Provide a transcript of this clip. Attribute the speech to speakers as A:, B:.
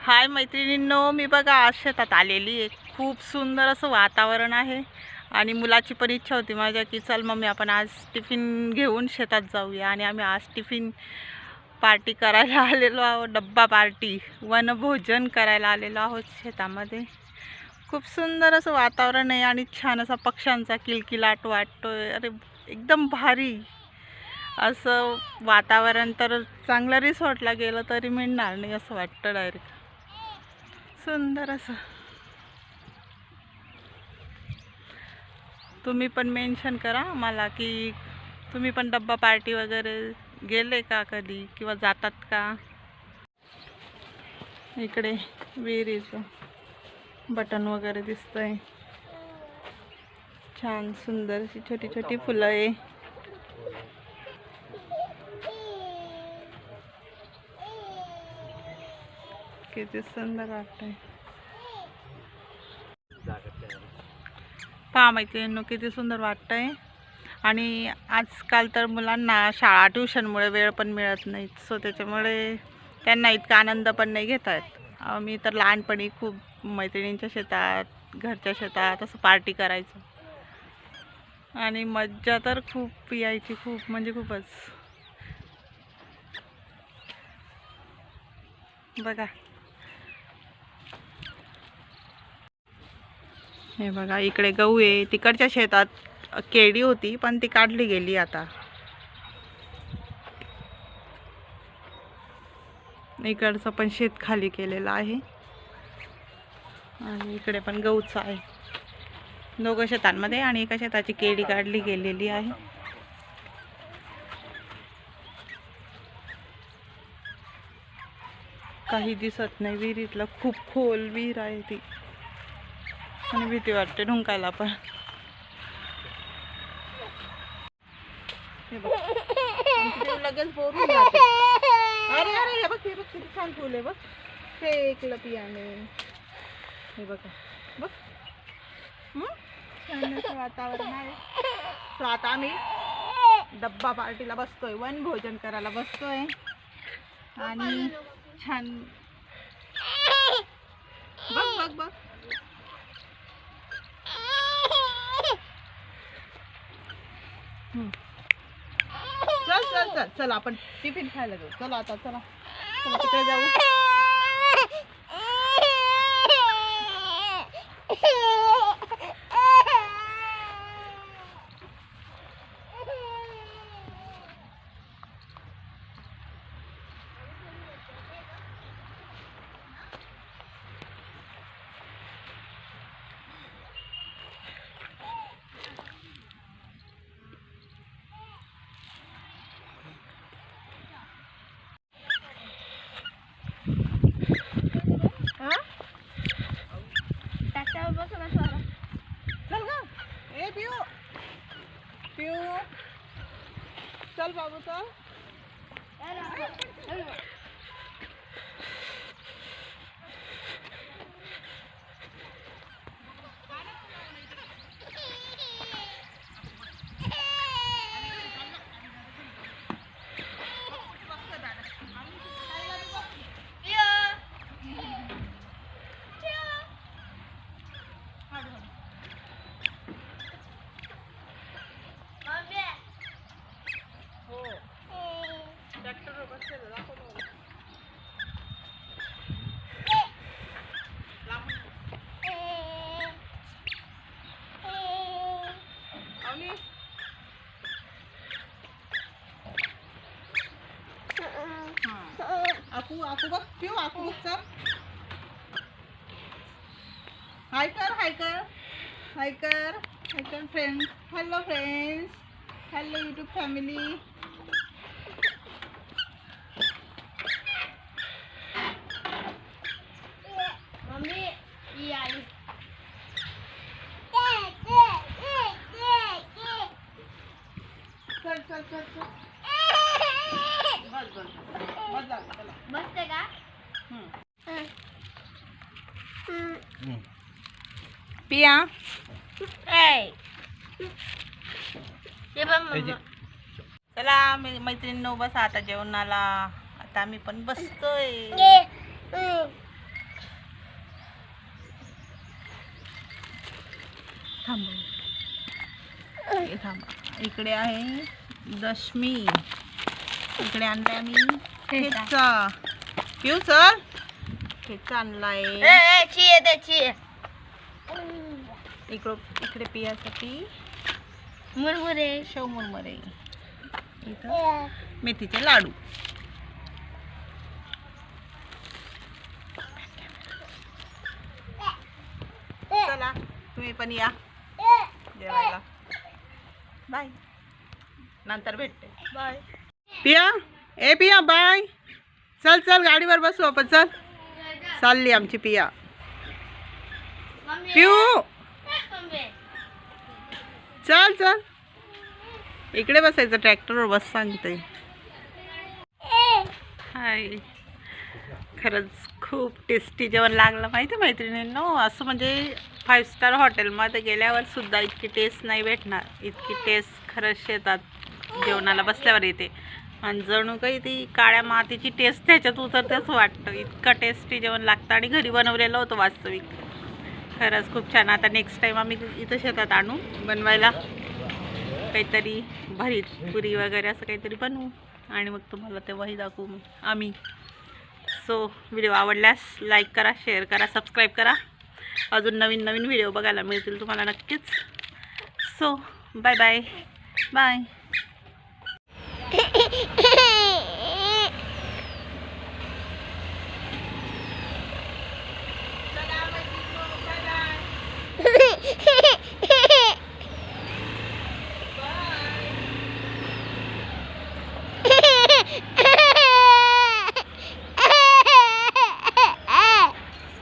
A: हाय मैत्रिणींनो मी बघा आज शेतात आलेली आहे. खूप सुंदर असं वातावरण आहे आणि मुलाची पण इच्छा होती माझ्या की चल मम्मी आपण आज टिफिन घेऊन शेतात जाऊया आणि आम्ही आज टिफिन पार्टी करायला आलेलो आहोत डब्बा पार्टी वनभोजन करायला आलेलो आहोत शेतामध्ये. खूप सुंदर असं वातावरण आहे आणि छान असा पक्ष्यांचा किलकिलाट वाटतोय. अरे एकदम भारी असं वातावरण. तर चांगलं रिसॉर्टला गेलं तरी मिळणार नाही असं वाटतं डायरेक्ट सुंदर असं. तुम्ही पण मेन्शन करा मला की तुम्ही पण डब्बा पार्टी वगैरे गेले का कधी किंवा जातात का? इकडे विहिरीचं बटन वगैरे दिसतंय. छान सुंदर अशी छोटी छोटी फुलं आहे. किती सुंदर वाटतंय. पहा मैत्रिणींनो किती सुंदर वाटतंय. आणि आजकाल तर मुलांना शाळा ट्युशनमुळे वेळ पण मिळत नाही सो त्याच्यामुळे त्यांना इतका आनंद पण नाही घेता येत. मी तर लहानपणी खूप मैत्रिणींच्या शेतात घरच्या शेतात असं पार्टी करायचो. आणि मज्जा तर खूप यायची खूप म्हणजे खूपच. बघा. हे बघा इकडे गहू आहे. तिकडच्या शेतात केळी होती पण ती काढली गेली आता. इकडचं पण शेत खाली केलेलं आहे. आणि इकडे पण गहूच आहे. दोघं शेतांमध्ये आणि एका शेताची केळी काढली गेलेली आहे. काही दिसत नाही विहिरीतलं खूप खोल विहीर आहे ती. आणि भीती वाटते ढुंकायला पण. लगेच जाते. अरे अरे, हे बघ हे बघ, किती छान फुल आहे बघ. फेकलं पियाने. हे बघा छान वातावरण डब्बा पार्टीला बसतोय. वन भोजन करायला बसतोय. आणि छान बघ बघ बघ. चल चल चल चल आपण टिफिन खायला जाऊ. चला आता चला. चला तिकडे जाऊ चल ग ए पिऊ पिऊ चल बाबू चल हो ट्रॅक्टर बसलेलं दाखव मला. लांबून. अवनी. हां. आकू आकू बघ पिऊ आकू बघ चल हाय कर हाय कर हाय कर हाय कर friends hello friends hello YouTube family चला.
B: बसते
A: पिया.
B: बघ
A: चला मी बस आता जेवणाला. आता आम्ही पण बसतोय. ये. थांब. थांबा. इकडे आहे दशमी. इकडे आणलाय आम्ही
B: ठेचा.
A: ठेचा पिऊ चल ठेचा आणलाय. इकडं इकडे पियासाठी.
B: मुरमुरे.
A: शेव मुरमुरे. इथं मेथीचे लाडू. चला तुम्ही पण या. जेवायला. बाय. नंतर भेटते. बाय. पिया ए पिया बाय. चल चल गाडीवर बसू आपण चल. चालली आमची पिया. पिऊ चल चल. इकडे बसायचं ट्रॅक्टरवर बस सांगते. हाय. खरंच खूप टेस्टी जेवण लागलं. माहिती आहे मैत्रिणींनो? असं म्हणजे फाईव्ह स्टार हॉटेलमध्ये गेल्यावर सुद्धा इतकी टेस्ट नाही भेटणार. इतकी टेस्ट खरंच शेतात जेवणाला बसल्यावर येते. आणि जणू काही ती काळ्या मातीची टेस्ट त्याच्यात उतरतेच वाटतं. इतकं टेस्टी जेवण लागतं आणि घरी बनवलेलं होतं वास्तविक. खरंच खूप छान. आता नेक्स्ट टाईम आम्ही इथं शेतात आणू बनवायला. काहीतरी भरीत पुरी वगैरे असं काहीतरी बनवू. आणि मग तुम्हाला तेव्हाही दाखवू. मग आम्ही. सो व्हिडिओ आवडल्यास लाईक करा शेअर करा सबस्क्राईब करा. अजून नवीन नवीन व्हिडिओ बघायला मिळतील तुम्हाला नक्कीच. So bye bye bye